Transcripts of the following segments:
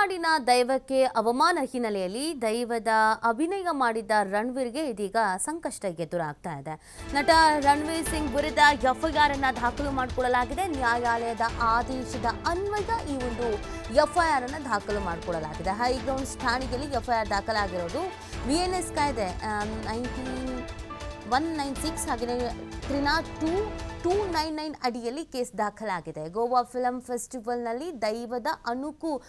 ತುಳುನಾಡಿನ ದೈವಕ್ಕೆ ಅವಮಾನ ಹಿನ್ನೆಲೆಯಲ್ಲಿ ದೈವದ ಅಭಿನಯ ಮಾಡಿದ್ದ ರಣವೀರ್ಗೆ ಇದೀಗ ಸಂಕಷ್ಟ ಎದುರಾಗ್ತಾ ಇದೆ. ನಟ ರಣವೀರ್ ಸಿಂಗ್ ವಿರುದ್ಧ ಎಫ್ಐಆರ್ ಅನ್ನ ದಾಖಲು ಮಾಡಿಕೊಳ್ಳಲಾಗಿದೆ. ನ್ಯಾಯಾಲಯದ ಆದೇಶದ ಅನ್ವಯ ಈ ಒಂದು ಎಫ್ಐಆರ್ ಅನ್ನ ದಾಖಲು ಮಾಡಿಕೊಳ್ಳಲಾಗಿದೆ. ಹೈಗ್ರೌಂಡ್ಸ್ ಠಾಣೆಯಲ್ಲಿ ಎಫ್ಐಆರ್ ದಾಖಲಾಗಿರೋದು ವಿಎನ್ಎಸ್ ಕಾಯ್ದೆ ನೈನ್ಟೀನ್ ಒನ್ ನೈನ್ ಸಿಕ್ಸ್ ಹಾಗೆಯೇ ತ್ರಿನಾ ಟೂ ಟೂ ನೈನ್ ನೈನ್ ಅಡಿಯಲ್ಲಿ ಕೇಸ್ ದಾಖಲಾಗಿದೆ. ಗೋವಾ ಫಿಲಂ ಫೆಸ್ಟಿವಲ್ನಲ್ಲಿ ದೈವದ ಅಣುಕು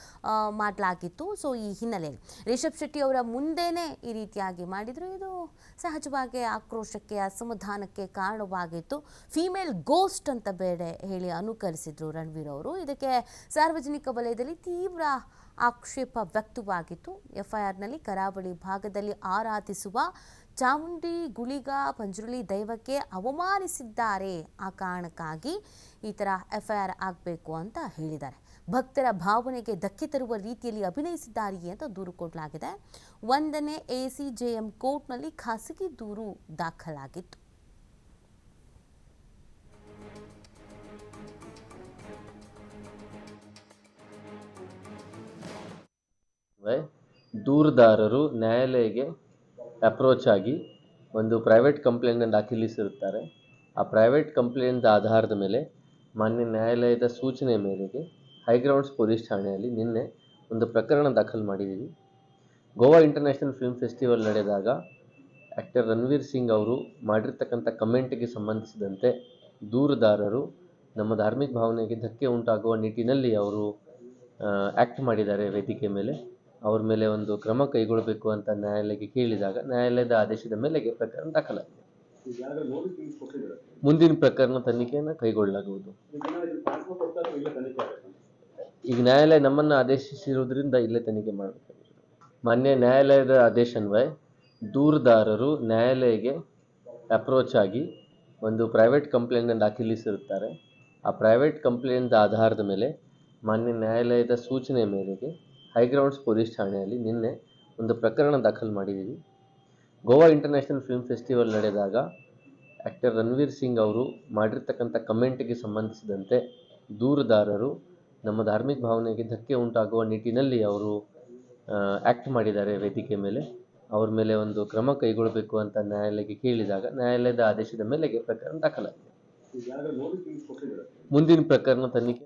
ಮಾಡಲಾಗಿತ್ತು. ಸೊ, ಈ ಹಿನ್ನೆಲೆಯಲ್ಲಿ ರಿಷಬ್ ಶೆಟ್ಟಿ ಅವರ ಮುಂದೆನೇ ಈ ರೀತಿಯಾಗಿ ಮಾಡಿದರು. ಇದು ಸಹಜವಾಗಿ ಆಕ್ರೋಶಕ್ಕೆ, ಅಸಮಾಧಾನಕ್ಕೆ ಕಾರಣವಾಗಿತ್ತು. ಫೀಮೇಲ್ ಗೋಸ್ಟ್ ಅಂತ ಬೇರೆ ಹೇಳಿ ಅನುಕರಿಸಿದ್ರು ರಣವೀರ್ ಅವರು. ಇದಕ್ಕೆ ಸಾರ್ವಜನಿಕ ವಲಯದಲ್ಲಿ ತೀವ್ರ ಆಕ್ಷೇಪ ವ್ಯಕ್ತವಾಗಿತ್ತು. ಎಫ್ಐಆರ್ನಲ್ಲಿ ಕರಾವಳಿ ಭಾಗದಲ್ಲಿ ಆರಾಧಿಸುವ ಚಾಮುಂಡಿ ಗುಳಿಗ ಪಂಜುರ್ಲಿ ದೈವಕ್ಕೆ ಅವಮಾನಿಸಿದ್ದಾರೆ. ಆ ಕಾರಣಕ್ಕಾಗಿ ಈ ಥರ ಎಫ್ಐಆರ್ ಆಗಬೇಕು ಅಂತ ಹೇಳಿದ್ದಾರೆ. ಭಕ್ತರ ಭಾವನೆಗೆ ಧಕ್ಕೆ ತರುವ ರೀತಿಯಲ್ಲಿ ಅಭಿನಯಿಸಿದ್ದಾರೆಯೇ ಅಂತ ದೂರು ಕೊಡಲಾಗಿದೆ. ಒಂದನೇ ಎ ಸಿ ಜೆ ಎಂ ಕೋರ್ಟ್ನಲ್ಲಿ ಖಾಸಗಿ ದೂರು ದಾಖಲಾಗಿತ್ತು. ದೂರುದಾರರು ನ್ಯಾಯಾಲಯಕ್ಕೆ ಅಪ್ರೋಚ್ ಆಗಿ ಒಂದು ಪ್ರೈವೇಟ್ ಕಂಪ್ಲೇಂಟನ್ನು ದಾಖಲಿಸಿರುತ್ತಾರೆ. ಆ ಪ್ರೈವೇಟ್ ಕಂಪ್ಲೇಂಟ್ ಆಧಾರದ ಮೇಲೆ ಮಾನ್ಯ ನ್ಯಾಯಾಲಯದ ಸೂಚನೆ ಮೇರೆಗೆ ಹೈಗ್ರೌಂಡ್ಸ್ ಪೊಲೀಸ್ ಠಾಣೆಯಲ್ಲಿ ನಿನ್ನೆ ಒಂದು ಪ್ರಕರಣ ದಾಖಲು ಮಾಡಿದ್ದೀವಿ. ಗೋವಾ ಇಂಟರ್ನ್ಯಾಷನಲ್ ಫಿಲ್ಮ್ ಫೆಸ್ಟಿವಲ್ ನಡೆದಾಗ ಆ್ಯಕ್ಟರ್ ರಣವೀರ್ ಸಿಂಗ್ ಅವರು ಮಾಡಿರ್ತಕ್ಕಂಥ ಕಮೆಂಟ್ಗೆ ಸಂಬಂಧಿಸಿದಂತೆ ದೂರುದಾರರು ನಮ್ಮ ಧಾರ್ಮಿಕ ಭಾವನೆಗೆ ಧಕ್ಕೆ ಉಂಟಾಗುವ ನಿಟ್ಟಿನಲ್ಲಿ ಅವರು ಆ್ಯಕ್ಟ್ ಮಾಡಿದ್ದಾರೆ ವೇದಿಕೆ ಮೇಲೆ. ಅವ್ರ ಮೇಲೆ ಒಂದು ಕ್ರಮ ಕೈಗೊಳ್ಳಬೇಕು ಅಂತ ನ್ಯಾಯಾಲಯಕ್ಕೆ ಕೇಳಿದಾಗ ನ್ಯಾಯಾಲಯದ ಆದೇಶದ ಮೇಲೆಗೆ ಪ್ರಕರಣ ದಾಖಲಾಗಿದೆ. ಮುಂದಿನ ಪ್ರಕರಣ ತನಿಖೆಯನ್ನು ಕೈಗೊಳ್ಳಲಾಗುವುದು. ಈಗ ನ್ಯಾಯಾಲಯ ನಮ್ಮನ್ನು ಆದೇಶಿಸಿರುವುದರಿಂದ ಇಲ್ಲೇ ತನಿಖೆ ಮಾಡಬೇಕಾಗಿದೆ. ಮಾನ್ಯ ನ್ಯಾಯಾಲಯದ ಆದೇಶನ್ವಯ, ದೂರುದಾರರು ನ್ಯಾಯಾಲಯಕ್ಕೆ ಅಪ್ರೋಚ್ ಆಗಿ ಒಂದು ಪ್ರೈವೇಟ್ ಕಂಪ್ಲೇಂಟನ್ನು ದಾಖಲಿಸಿರುತ್ತಾರೆ. ಆ ಪ್ರೈವೇಟ್ ಕಂಪ್ಲೇಂಟ್ ಆಧಾರದ ಮೇಲೆ ಮಾನ್ಯ ನ್ಯಾಯಾಲಯದ ಸೂಚನೆ ಮೇರೆಗೆ ಹೈಗ್ರೌಂಡ್ಸ್ ಪೊಲೀಸ್ ಠಾಣೆಯಲ್ಲಿ ನಿನ್ನೆ ಒಂದು ಪ್ರಕರಣ ದಾಖಲು ಮಾಡಿದ್ದೀವಿ. ಗೋವಾ ಇಂಟರ್ನ್ಯಾಷನಲ್ ಫಿಲ್ಮ್ ಫೆಸ್ಟಿವಲ್ ನಡೆದಾಗ ಆ್ಯಕ್ಟರ್ ರಣವೀರ್ ಸಿಂಗ್ ಅವರು ಮಾಡಿರ್ತಕ್ಕಂಥ ಕಮೆಂಟ್ಗೆ ಸಂಬಂಧಿಸಿದಂತೆ ದೂರುದಾರರು ನಮ್ಮ ಧಾರ್ಮಿಕ ಭಾವನೆಗೆ ಧಕ್ಕೆ ಉಂಟಾಗುವ ನಿಟ್ಟಿನಲ್ಲಿ ಅವರು ಆ್ಯಕ್ಟ್ ಮಾಡಿದ್ದಾರೆ ವೇದಿಕೆ ಮೇಲೆ. ಅವ್ರ ಮೇಲೆ ಒಂದು ಕ್ರಮ ಕೈಗೊಳ್ಳಬೇಕು ಅಂತ ನ್ಯಾಯಾಲಯಕ್ಕೆ ಕೇಳಿದಾಗ ನ್ಯಾಯಾಲಯದ ಆದೇಶದ ಮೇಲೆಗೆ ಪ್ರಕರಣ ದಾಖಲಾಗಿದೆ. ಮುಂದಿನ ಪ್ರಕರಣ ತನಿಖೆ